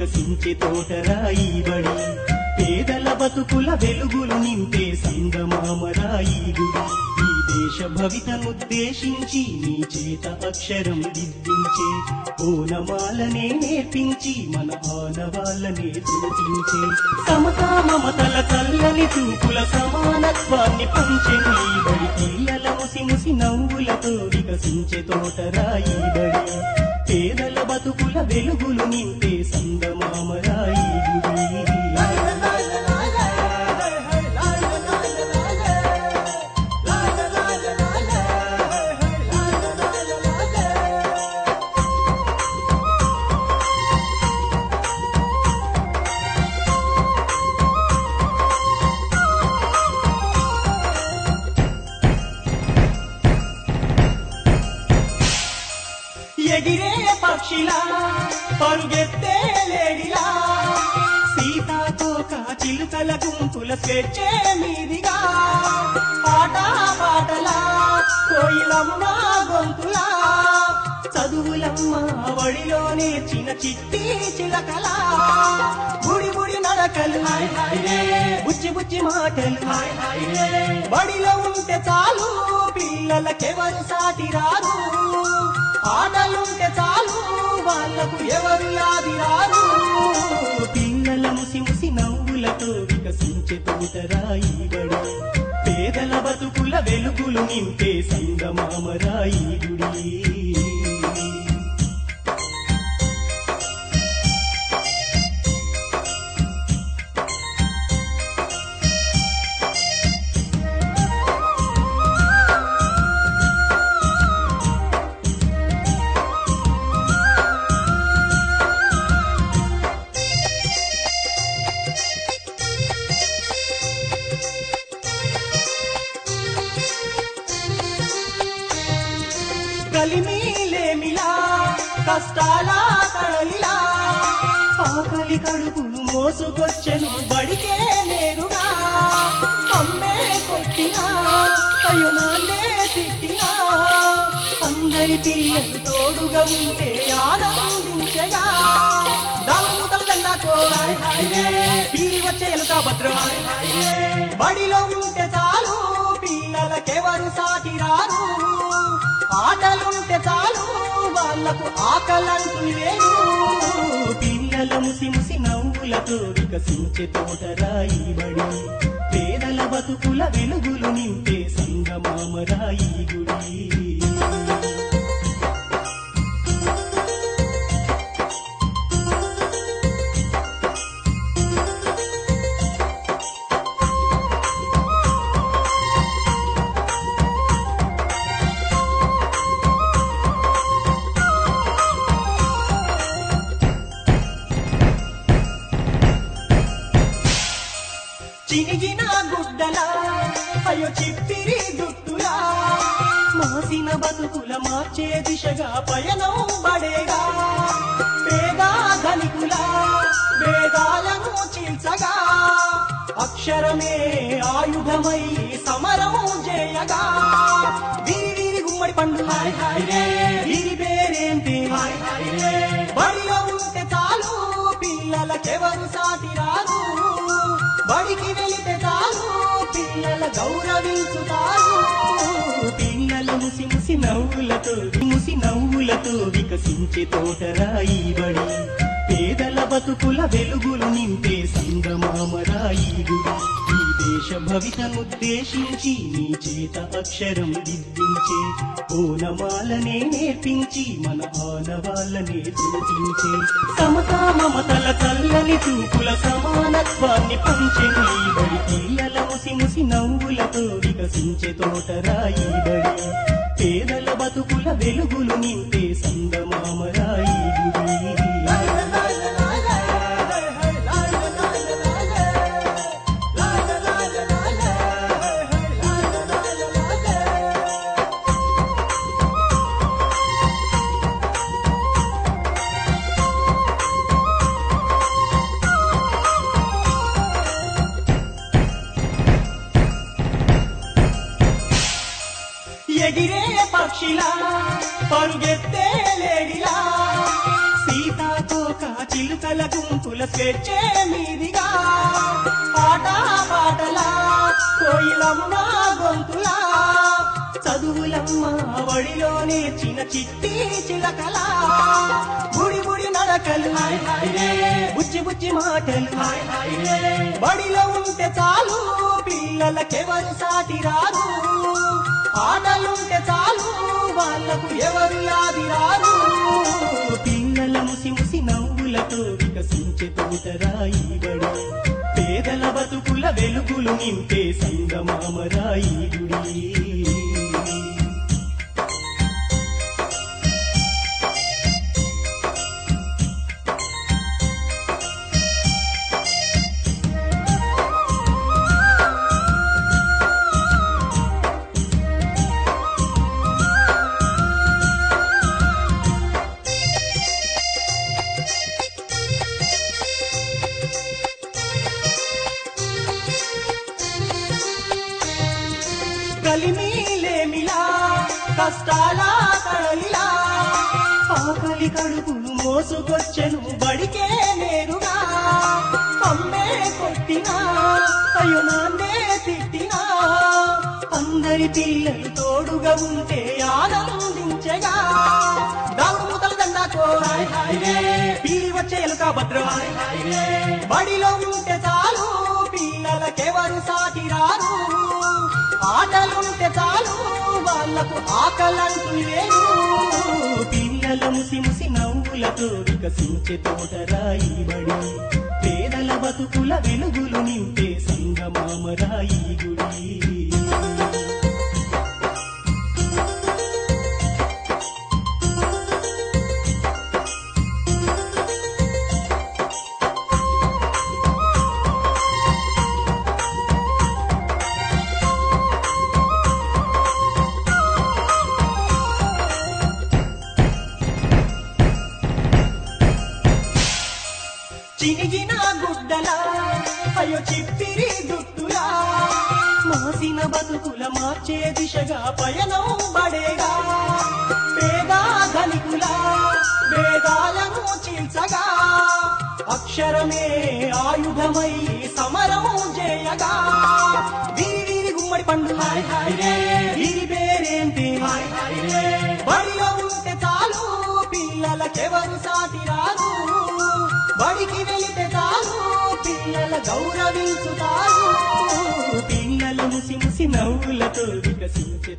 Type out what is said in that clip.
వికసించే తోటరాయి బడి. పేదల బతుకుల వెలుగులు నింపే సంగమామరాయి గుడి ఈ దేశ భవితనుద్దేశించి నీ చేత అక్షరం దిద్దించే ఓనమాలనే నేర్పించి మన ఆనవాళ్ళనే సూచించే సమతా మమతల చల్లని చూపుల సమానత్వాన్ని పంచే నీ బడి. పిల్లల ముసి ముసి నవ్వులతో వికసించే తోటరాయి బడి. పేదల బతుకుల వెలుగులు నింపే పక్షిలా పరుగెత్తే లేడిలా. సీతాకోక చిలుకల గుంపుల స్వేచ్ఛే మీదిగా. పాట పాటలా కోయిలమ్మ గొంతులా. చదువులమ్మ వడిలో నేర్చిన చిట్టి చిలకలా. బుడి బుడి నడకలు బుచ్చి బుచ్చి మాటలు బడిలో ఉంటే చాలు పిల్లలకెవరు సాటి రాదు ఆటలుంటే చాలు వాళ్ళకు ఎవరు యాది రాదు. పిల్లల ముసి ముసి నవ్వులతో వికసించే తోటరాయి బడి. పేదల బతుకుల వెలుగులు నింపే సంగమామరాయి గుడి. కలిమీలేమిలా కష్టాల కడలిలా. ఆకలి కడుపును మోసుకొచ్చెను బడికే నేరుగా. అమ్మే కొట్టినా అయ్యో నాన్నే తిట్టినా. అందరి పిల్లలు తోడుగా ఉంటే ఆనందించగా. దాముదల్లాకో పీరి వచ్చే ఎలుక భద్రం. బడిలో ఉంటే చాలు వాళ్ళకు ఆకలంటూ లేదు. పిల్లల ముసి ముసి నవ్వులతో వికసించే తోటరాయి బడి. పేదల బతుకుల వెలుగులు నింపే సంగమామరాయి గుడి. చిప్పిరి దుట్టులా మాసిన బతుకుల మార్చే దిశగా పయనం బడేగా పేదా ధనికులా వేదాలను చీల్చగా. అక్షరమే ఆయుధమై సమరం చేయగా. వీరి గుమ్మడి పండు వీరి పేరేంటి? బడిలో ఉంటే చాలు పిల్లలకెవరు సాటి రారు? బడికి పిల్లల గౌరవించుతారు. పిల్లల ముసి ముసి నవ్వులతో ముసి నవ్వులతో వికసించే తోటరాయి బడి. పేదల బతుకుల వెలుగులు నింపే సంగమామరాయి గుడి ఈ దేశ భవితనుద్దేశించి నీ చేత అక్షరం దిద్దించే ఓనమాలనే నేర్పించి మన ఆనవాళ్ళనే సూచించే సమతా మమతల చల్లని చూపుల సమానత్వాన్ని పంచే ఈ బడి పిల్లల నవ్వులతో వికసించే తోటరాయి బడి. పేదల బతుకుల వెలుగులు నింపే సంగమామరాయి ఎగిరే పక్షిలా పరుగెత్తే లేడిలా. సీతాకోక చిలుకల గుంపుల స్వేచ్ఛే మీదిగా. పాట పాటలా కోయిలమ్మ గొంతులా. చదువులమ్మ వడిలో నేర్చిన చిట్టి చిలకలా. గుడి గుడి నడకలు బుజ్జి బుజ్జి మాటలు బడిలో ఉంటే చాలు పిల్లలకెవరు సాటి రాదు ఆట వాళ్ళకు ఎవరు యాది రారు పిల్లల ముసి ముసి నవ్వులతో వికసించే తోటరాయి బడి. పేదల బతుకుల వెలుగులు నింపే సంగమామరాయి గుడి. కష్టాల కడలిలా ఆకలి కడుపులు మోసుకొచ్చెను బడికే నేరుగా. అమ్మే కొట్టినా అయ్యో నాన్నే తిట్టినా. అందరి పిల్లలు తోడుగా ఉంటే ఆనందించగా. దాగుడు దండాకో పీలి వచ్చే ఎలుక భద్ర. బడిలో ఉంటే చాలు పిల్లలకెవరు సాటి రారు. ఆటలుంటే చాలు వాళ్ళకు ఆకలంటూ లేదు. పిల్లల ముసి నవ్వులతో వికసించే తోటరాయి బడి. పేదల బతుకుల వెలుగులు నింపే సంగమామరాయి గుడి. చిరిగిన గుడ్డలా? అయ్యో చిప్పిరి దుట్టులా మోసిన బతుకుల మార్చే దిశగా పయనం పడేగా? పేదా ధనికులా వేదాలను చీల్చగా? అక్షరమే ఆయుధమై సమరము చేయగా? వీరి వీరి గుమ్మడి పండు హాయ్ హాయ్ వీరి పేరేంటి? హాయ్ హాయ్ బడిలో ఉంటే చాలు పిల్లలకెవరు సాటిరా? రారు బడికి వెళితే చాలు పిల్లల గౌరవించుతారు పిల్లలు ముసి ముసి నవ్వులతో వికసించే